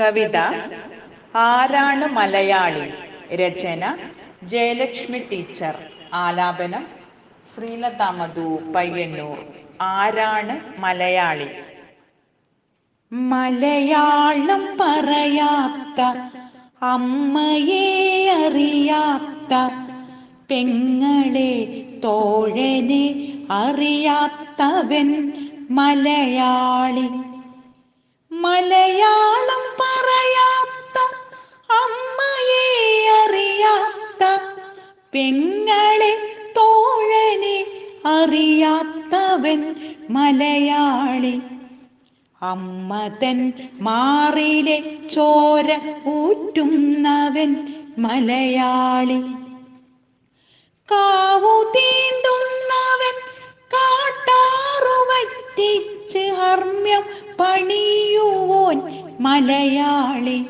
കവിത ആരാണ് മലയാളി? രചന ജയലക്ഷ്മി ടീച്ചർ. ആലാപനം ശ്രീലത മധു പയ്യന്നൂർ. ആരാണ് മലയാളി? മലയാളം പറയാത്ത അമ്മയെ അറിയാത്ത പെങ്ങളെ തോഴനെ അറിയാത്തവൻ മലയാളി. പെങ്ങളെ തോഴനെ അറിയാത്തവൻ മലയാളി. അമ്മതൻ മാറിലെ ചോര ഊറ്റുന്നവൻ മലയാളി. കാവു തീണ്ടുന്നവൻ കാട്ടാറു വറ്റിച്ച് ഹർമ്മ്യം പണിയുവോൻ മലയാളി.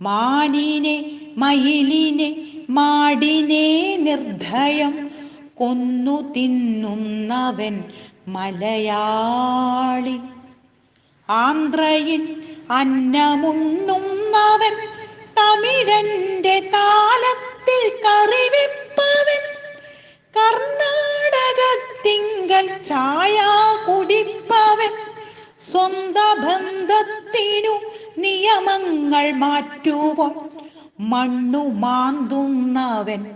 മാനിനെ മയിലിനെ മാടിനെ നിർദ്ധയം കൊന്നു തിന്നുന്നവൻ മലയാളി. ആന്ധ്രയിൽ അന്നമുണ്ണുന്നവൻ തമിഴന്റെ താലത്തിൽ കറിവിപ്പവൻ. കർണാടകത്തിങ്കൽ ചായ കുടിപ്പവൻ. സ്വന്ത ബന്ധത്തിനു നിയമങ്ങൾ മാറ്റുവൻ. മണ്ണു മാന്തുന്നവൻ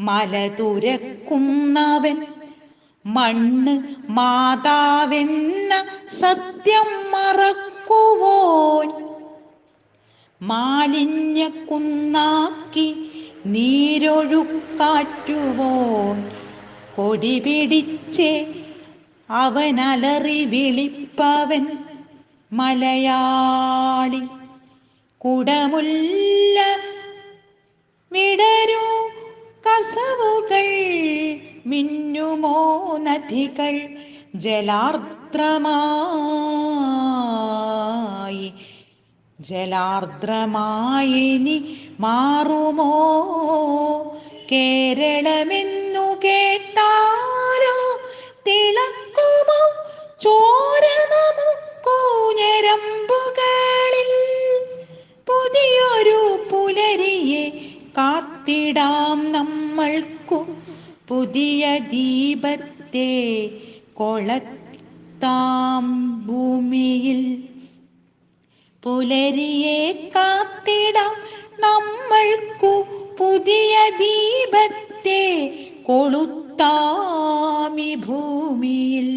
മല തുരക്കുന്നവൻ. മണ്ണ് മാതാവെന്ന സത്യം മറക്കുവോൻ. മാലിന്യ കുന്നാക്കി നീരൊഴുക്കാറ്റുവോൻ. കൊടി പിടിച്ച് അവനലറി വിളിപ്പവൻ മലയാളി. കുടമുല്ല കസവുകൾ മിന്നുമോ നദികൾ ജലാർദ്രമായി? ജലാർദ്രമായിനി മാറുമോ? കേരളമെന്നു കേട്ടാരോ തിളക്കുമോ? ചോര നമുക്കോ ഞരമ്പുകളിൽ പുതിയൊരു കാത്തിടാം നമ്മൾക്കു പുതിയ ദീപത്തെ കൊളത്താം ഭൂമിയിൽ. പുലരിയെ കാത്തിടാം നമ്മൾക്കു പുതിയ ദീപത്തെ കൊളുത്താമി ഭൂമിയിൽ.